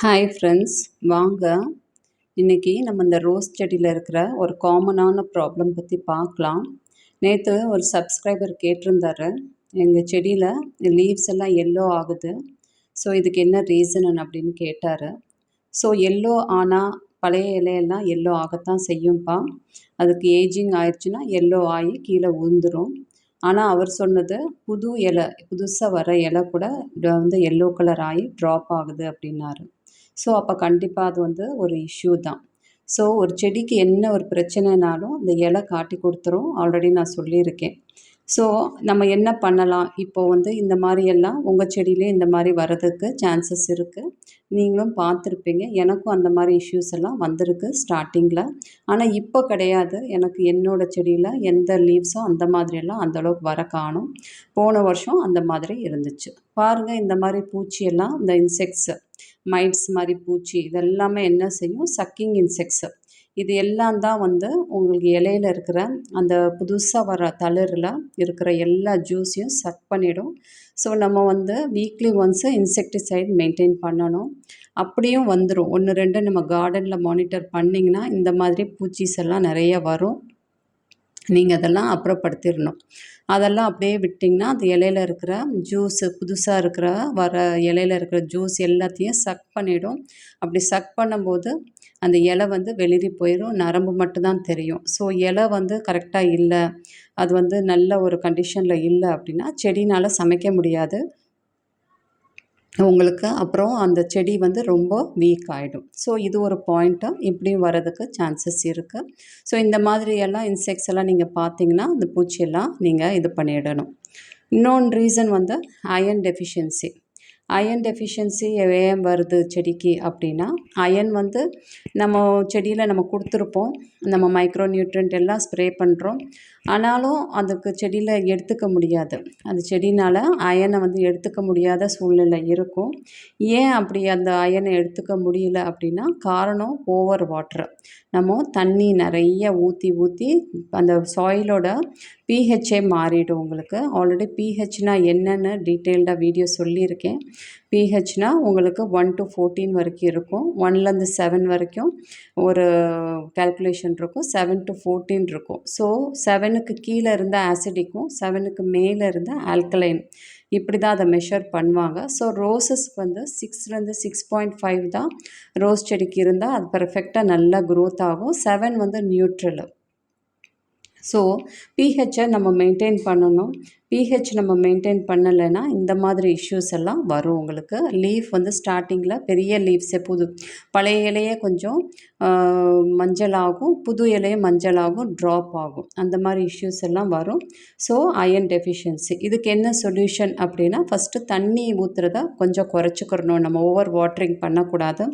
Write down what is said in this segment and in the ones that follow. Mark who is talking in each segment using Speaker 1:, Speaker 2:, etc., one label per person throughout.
Speaker 1: Hi friends வாங்க. இன்றைக்கி நம்ம இந்த ரோஸ் செடியில் இருக்கிற ஒரு காமனான ப்ராப்ளம் பற்றி பார்க்கலாம். நேற்று ஒரு சப்ஸ்கிரைபர் கேட்டிருந்தாரு. எங்கள் செடியில் லீவ்ஸ் எல்லாம் எல்லோ ஆகுது. ஸோ இதுக்கு என்ன ரீசன் அப்படின்னு கேட்டார். ஸோ எல்லோ ஆனால் பழைய இலையெல்லாம் எல்லோ ஆகத்தான் செய்யும்ப்பா அதுக்கு ஏஜிங் ஆயிடுச்சுன்னா எல்லோ ஆகி கீழே உழுந்துடும் ஆனால் அவர் சொன்னது புது இலை புதுசாக வர இலை கூட வந்து எல்லோ கலர் ஆகி ட்ராப் ஆகுது அப்படின்னாரு. ஸோ அப்போ கண்டிப்பாக அது வந்து ஒரு இஷ்யூ தான். ஸோ ஒரு செடிக்கு என்ன ஒரு பிரச்சனைனாலும் அந்த இலை காட்டி கொடுத்துரும். ஆல்ரெடி நான் சொல்லியிருக்கேன். ஸோ நம்ம என்ன பண்ணலாம்? இப்போ வந்து இந்த மாதிரி எல்லாம் உங்கள் செடியிலே இந்த மாதிரி வர்றதுக்கு சான்சஸ் இருக்குது நீங்களும் பார்த்துருப்பீங்க. எனக்கும் அந்த மாதிரி இஷ்யூஸ் எல்லாம் வந்திருக்கு ஸ்டார்டிங்கில் ஆனால் இப்போ கிடையாது. எனக்கு என்னோடய செடியில் எந்த லீவ்ஸும் அந்த மாதிரியெல்லாம் அந்தளவுக்கு வர காணும். போன வருஷம் அந்த மாதிரி இருந்துச்சு. பாருங்கள் இந்த மாதிரி பூச்சியெல்லாம் இந்த இன்செக்ட்ஸு மைட்ஸ் மாதிரி பூச்சி இதெல்லாமே என்ன செய்யும்? Sucking insects. இது எல்லாம் தான் வந்து உங்களுக்கு இலையில இருக்கிற அந்த புதுசாக வர தளிரில் இருக்கிற எல்லா ஜூஸையும் சக் பண்ணிடும். ஸோ நம்ம வந்து வீக்லி ஒன்ஸு இன்செக்டிசைட் மெயின்டைன் பண்ணணும். அப்படியும் வந்துடும் ஒன்று ரெண்டு நம்ம கார்டனில் மானிட்டர் பண்ணிங்கன்னா இந்த மாதிரி பூச்சிஸ் எல்லாம் நிறைய வரும். நீங்கள் அதெல்லாம் அப்புறப்படுத்திடணும் அதெல்லாம் அப்படியே விட்டிங்கன்னா அந்த இலையில இருக்கிற ஜூஸு புதுசாக இருக்கிற வர இலையில இருக்கிற ஜூஸ் எல்லாத்தையும் சக் பண்ணிடும். அப்படி சக் பண்ணும்போது அந்த இலை வந்து வெளிரி போயிடும் நரம்பு மட்டும்தான் தெரியும். ஸோ இலை வந்து கரெக்டாக இல்லை. அது வந்து நல்ல ஒரு கண்டிஷனில் இல்லை அப்படின்னா செடினால் சமைக்க முடியாது. உங்களுக்கு அப்புறம் அந்த செடி வந்து ரொம்ப வீக் ஆகிடும் ஸோ இது ஒரு பாயிண்ட்டு இப்படியும் வரதுக்கு சான்சஸ் இருக்குது ஸோ இந்த மாதிரி எல்லாம் இன்செக்ட்ஸ் எல்லாம் நீங்கள் பார்த்தீங்கன்னா அந்த பூச்சியெல்லாம் நீங்கள் இது பண்ணிடணும். இன்னொன்று ரீசன் வந்து அயன் டெஃபிஷியன்சி அயன் டெஃபிஷியன்சி ஏன் வருது செடிக்கு அப்படின்னா அயன் வந்து நம்ம செடியில் நம்ம கொடுத்துருப்போம். நம்ம மைக்ரோ நியூட்ரியன்ட் எல்லாம் ஸ்ப்ரே பண்ணுறோம் ஆனாலும் அதுக்கு செடியில் எடுத்துக்க முடியாது. அந்த செடினால் அயனை வந்து எடுத்துக்க முடியாத சூழ்நிலை இருக்கும். ஏன் அப்படி அந்த அயனை எடுத்துக்க முடியல அப்படின்னா காரணம் ஓவர் வாட்ரு நம்ம தண்ணி நிறைய ஊற்றி ஊற்றி அந்த சாயிலோட பிஹெச்ஏ மாறிடும் உங்களுக்கு. ஆல்ரெடி பிஹெச்னா என்னென்னு டீட்டெயில்டாக வீடியோ சொல்லியிருக்கேன். பிஹெச்னா உங்களுக்கு ஒன் டு ஃபோர்டீன் வரைக்கும் இருக்கும். ஒன்லேருந்து செவன் வரைக்கும் ஒரு கேல்குலேஷன் இருக்கும். செவன் டு ஃபோர்டீன் இருக்கும். ஸோ செவனுக்கு கீழே இருந்த ஆசிடிக்கும் செவனுக்கு மேலே இருந்த ஆல்கலைன் இப்படி தான் அதை மெஷர் பண்ணுவாங்க. ஸோ ரோசஸ்க்கு வந்து சிக்ஸ்லேருந்து சிக்ஸ் பாயிண்ட் ஃபைவ் தான் ரோஸ் செடிக்கு இருந்தால் அது பர்ஃபெக்டாக நல்லா க்ரோத் ஆகும். செவன் வந்து நியூட்ரலு ஸோ பிஹெச்சை நம்ம மெயின்டைன் பண்ணணும். பிஹெச் நம்ம மெயின்டைன் பண்ணலைன்னா இந்த மாதிரி இஷ்யூஸ் எல்லாம் வரும் உங்களுக்கு. லீஃப் வந்து ஸ்டார்டிங்கில் பெரிய லீவ்ஸே புது பழைய இலையே கொஞ்சம் மஞ்சளாகும் புது இலையே மஞ்சளாகும் ட்ராப் ஆகும். அந்த மாதிரி இஷ்யூஸ் எல்லாம் வரும். ஸோ அயன் டெஃபிஷியன்சி இதுக்கு என்ன சொல்யூஷன் அப்படின்னா ஃபஸ்ட்டு தண்ணி ஊற்றுறத கொஞ்சம் குறைச்சிக்கிறணும். நம்ம ஓவர் வாட்டரிங் பண்ணக்கூடாது.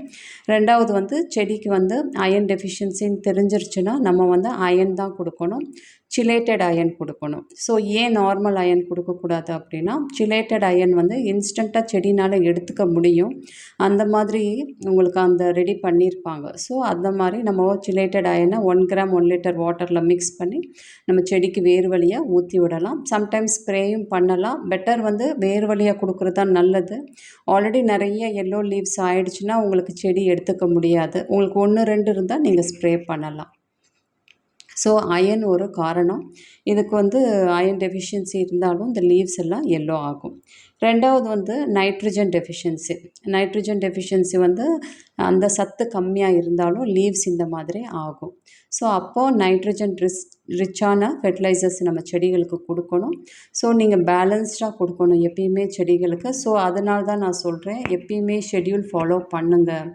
Speaker 1: ரெண்டாவது வந்து செடிக்கு வந்து அயன் டெஃபிஷியன்சின்னு தெரிஞ்சிருச்சுன்னா நம்ம வந்து அயன் தான் கொடுக்கணும். சிலேட்டட் அயன் கொடுக்கணும். ஸோ ஏன் நார்மல் அயன் கொடுக்கக்கூடாது அப்படின்னா சிலேட்டட் அயன் வந்து இன்ஸ்டண்ட்டாக செடினால் எடுத்துக்க முடியும். அந்த மாதிரி உங்களுக்கு அந்த ரெடி பண்ணியிருப்பாங்க ஸோ அந்த மாதிரி நம்ம சிலேட்டட் அயனை ஒன் கிராம் ஒன் லிட்டர் வாட்டரில் மிக்ஸ் பண்ணி நம்ம செடிக்கு வேர் வழியாக ஊற்றி விடலாம். சம்டைம்ஸ் ஸ்ப்ரேயும் பண்ணலாம். பெட்டர் வந்து வேர் வழியாக கொடுக்குறது தான் நல்லது. ஆல்ரெடி நிறைய எல்லோ லீவ்ஸ் ஆயிடுச்சுன்னா உங்களுக்கு செடி எடுத்துக்க முடியாது. உங்களுக்கு ஒன்று ரெண்டு இருந்தால் நீங்கள் ஸ்ப்ரே பண்ணலாம். ஸோ அயன் ஒரு காரணம். இதுக்கு வந்து அயன் டெஃபிஷியன்சி இருந்தாலும் இந்த லீவ்ஸ் எல்லாம் எல்லோ ஆகும். ரெண்டாவது வந்து நைட்ரஜன் டெஃபிஷியன்சி நைட்ரஜன் டெஃபிஷியன்சி வந்து அந்த சத்து கம்மியாக இருந்தாலும் லீவ்ஸ் இந்த மாதிரி ஆகும். ஸோ அப்போது நைட்ரஜன் ரிஸ் ரிச்சான ஃபெர்டிலைசர்ஸ் நம்ம செடிகளுக்கு கொடுக்கணும். ஸோ நீங்கள் பேலன்ஸ்டாக கொடுக்கணும் எப்பயுமே செடிகளுக்கு. ஸோ அதனால தான் நான் சொல்கிறேன் எப்பயுமே ஷெட்யூல் ஃபாலோ பண்ணுங்கள்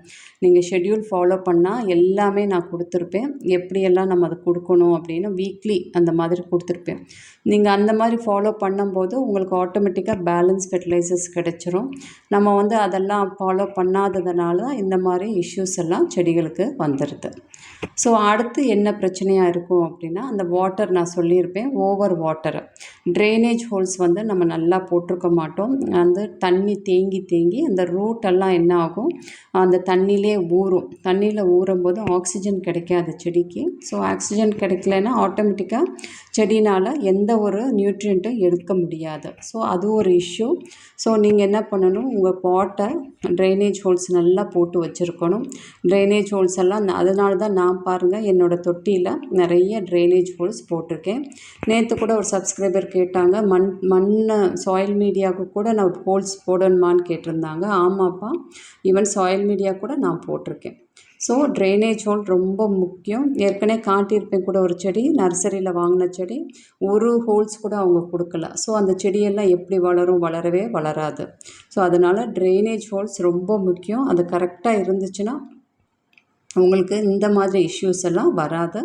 Speaker 1: நீங்கள் ஷெட்யூல் ஃபாலோ பண்ணால் எல்லாமே நான் கொடுத்துருப்பேன். எப்படியெல்லாம் நம்ம அதை கொடுக்கணும் அப்படின்னு வீக்லி அந்த மாதிரி கொடுத்துருப்பேன். நீங்கள் அந்த மாதிரி ஃபாலோ பண்ணும்போது உங்களுக்கு ஆட்டோமேட்டிக்காக பேலன்ஸ் ஃபெர்டிலைசர்ஸ் கிடச்சிரும். நம்ம வந்து அதெல்லாம் ஃபாலோ பண்ணாததுனால தான் இந்த மாதிரி இஷ்யூஸ் எல்லாம் செடிகளுக்கு வந்துடுது ஸோ அடுத்து என்ன பிரச்சனையாக இருக்கும் அப்படின்னா அந்த வாட்டர் நான் சொல்லியிருப்பேன் ஓவர் வாட்டர் ட்ரைனேஜ் ஹோல்ஸ் வந்து நம்ம நல்லா போட்டிருக்க மாட்டோம். அந்த தண்ணி தேங்கி தேங்கி அந்த ரூட்டெல்லாம் என்ன ஆகும்? அந்த தண்ணியிலே ஊறும். தண்ணியில் ஊறும்போது ஆக்சிஜன் கிடைக்காது செடிக்கு. ஸோ ஆக்சிஜன் கிடைக்கலன்னா ஆட்டோமேட்டிக்காக செடினால் எந்த ஒரு நியூட்ரியண்ட்டும் எடுக்க முடியாது. ஸோ அது ஒரு இஷ்யூ ஸோ நீங்கள் என்ன பண்ணணும்? உங்கள் பாட்டை ட்ரைனேஜ் ஹோல்ஸ் நல்லா போட்டு வச்சுருக்கணும். ட்ரைனேஜ் ஹோல்ஸ் எல்லாம் அதனால தான் நான் பாருங்கள் என்னோடய தொட்டியில் நிறைய ட்ரைனேஜ் ஹோல்ஸ் போட்டிருக்கேன். நேற்று கூட ஒரு சப்ஸ்கிரைபர் கேட்டாங்க மண் மண் சாயில் மீடியாவுக்கு கூட நான் ஹோல்ஸ் போடணுமான்னு கேட்டிருந்தாங்க. ஆமாப்பா ஈவன் சாயில் மீடியா கூட நான் போட்டிருக்கேன். ஸோ ட்ரைனேஜ் ஹோல் ரொம்ப முக்கியம். ஏற்கனவே காட்டியிருப்பேன் கூட ஒரு செடி நர்சரியில் வாங்கின செடி ஒரு ஹோல்ஸ் கூட அவங்க கொடுக்கல. ஸோ அந்த செடியெல்லாம் எப்படி வளரும்? வளரவே வளராது. ஸோ அதனால் ட்ரைனேஜ் ஹோல்ஸ் ரொம்ப முக்கியம். அது கரெக்டாக இருந்துச்சுன்னா உங்களுக்கு இந்த மாதிரி இஷ்யூஸ் எல்லாம் வராது.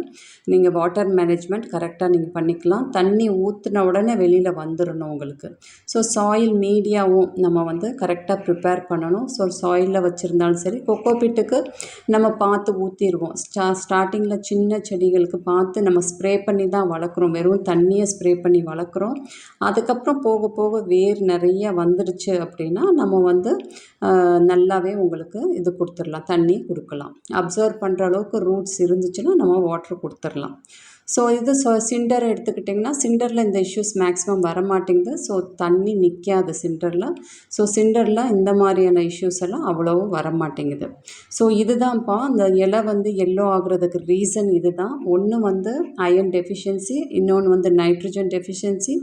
Speaker 1: நீங்கள் வாட்டர் மேனேஜ்மெண்ட் கரெக்டாக நீங்கள் பண்ணிக்கலாம். தண்ணி ஊற்றின உடனே வெளியில் வந்துடணும் உங்களுக்கு. ஸோ சாயில் மீடியாவும் நம்ம வந்து கரெக்டாக ப்ரிப்பேர் பண்ணணும். ஸோ சாயிலில் வச்சுருந்தாலும் சரி கொக்கோ பிட்டுக்கு நம்ம பார்த்து ஊற்றிடுவோம் ஸ்டா ஸ்டார்டிங்கில் சின்ன செடிகளுக்கு பார்த்து நம்ம ஸ்ப்ரே பண்ணி தான் வளர்க்குறோம். வெறும் தண்ணியை ஸ்ப்ரே பண்ணி வளர்க்குறோம். அதுக்கப்புறம் போக போக வேர் நிறைய வந்துடுச்சு அப்படின்னா நம்ம வந்து நல்லாவே உங்களுக்கு இது கொடுத்துடலாம். தண்ணி கொடுக்கலாம். அப்சர்வ் பண்ணுற அளவுக்கு ரூட்ஸ் இருந்துச்சுன்னா நம்ம வாட்ரு கொடுத்துர்லாம் ஸோ இது ஸோ சிண்டர் எடுத்துக்கிட்டிங்கன்னா சிண்டரில் இந்த இஷ்யூஸ் மேக்ஸிமம் வரமாட்டேங்குது. ஸோ தண்ணி நிற்காது சிண்டரில் ஸோ சிண்டரில் இந்த மாதிரியான இஷ்யூஸ் எல்லாம் அவ்வளோ வரமாட்டேங்குது. ஸோ இதுதான்ப்பா அந்த இலை வந்து எல்லோ ஆகுறதுக்கு ரீசன் இது தான் ஒன்று வந்து அயன் டெஃபிஷியன்சி இன்னொன்று வந்து நைட்ரஜன் டெஃபிஷியன்சி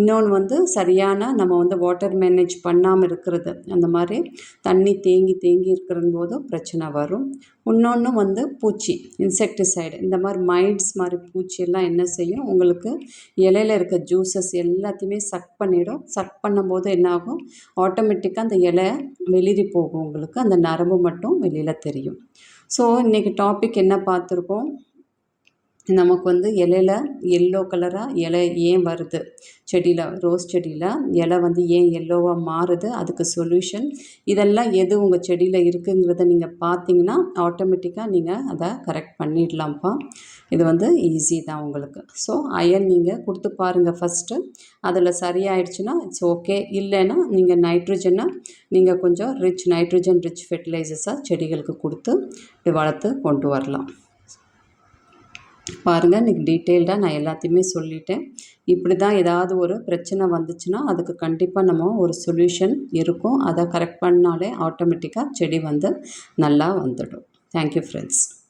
Speaker 1: இன்னொன்று வந்து சரியான நம்ம வந்து வாட்டர் மேனேஜ் பண்ணாமல் இருக்கிறது. அந்த மாதிரி தண்ணி தேங்கி தேங்கி இருக்கிற போதும் பிரச்சனை வரும். இன்னொன்று வந்து பூச்சி இன்செக்டிசைடு இந்த மாதிரி மைட்ஸ் மாதிரி பூச்சியெல்லாம் என்ன செய்யும்? உங்களுக்கு இலையில இருக்க ஜூஸஸ் எல்லாத்தையுமே சக் பண்ணிடும். சக் பண்ணும்போது என்னாகும்? ஆட்டோமேட்டிக்காக அந்த இலை வெளிரி போகும். உங்களுக்கு அந்த நரம்பு மட்டும் வெளியில் தெரியும். ஸோ இன்றைக்கி டாபிக் என்ன பார்த்துருக்கோம்? நமக்கு வந்து இலையில எல்லோ கலராக இலை ஏன் வருது? செடியில் ரோஸ் செடியில் இலை வந்து ஏன் எல்லோவாக மாறுது? அதுக்கு சொல்யூஷன் இதெல்லாம் எது உங்கள் செடியில் இருக்குங்கிறத நீங்கள் பார்த்தீங்கன்னா ஆட்டோமேட்டிக்காக நீங்கள் அதை கரெக்ட் பண்ணிடலாம்ப்பா. இது வந்து ஈஸி தான் உங்களுக்கு. ஸோ அயன் நீங்கள் கொடுத்து பாருங்கள் ஃபஸ்ட்டு அதில் சரியாயிடுச்சுன்னா இட்ஸ் ஓகே இல்லைன்னா நீங்கள் நைட்ரஜனை நீங்கள் கொஞ்சம் ரிச் நைட்ரஜன் ரிச் ஃபெர்டிலைசர்ஸாக செடிகளுக்கு கொடுத்து இப்படி வளர்த்து கொண்டு வரலாம். பாருங்கள் இன்றைக்கி டீட்டெயில்டாக நான் எல்லாத்தையுமே சொல்லிட்டேன். இப்படி தான் ஏதாவது ஒரு பிரச்சனை வந்துச்சுன்னா அதுக்கு கண்டிப்பாக நம்ம ஒரு சொல்யூஷன் இருக்கும். அதை கரெக்ட் பண்ணாலே ஆட்டோமேட்டிக்காக செடி வந்து நல்லா வந்துடும். Thank you friends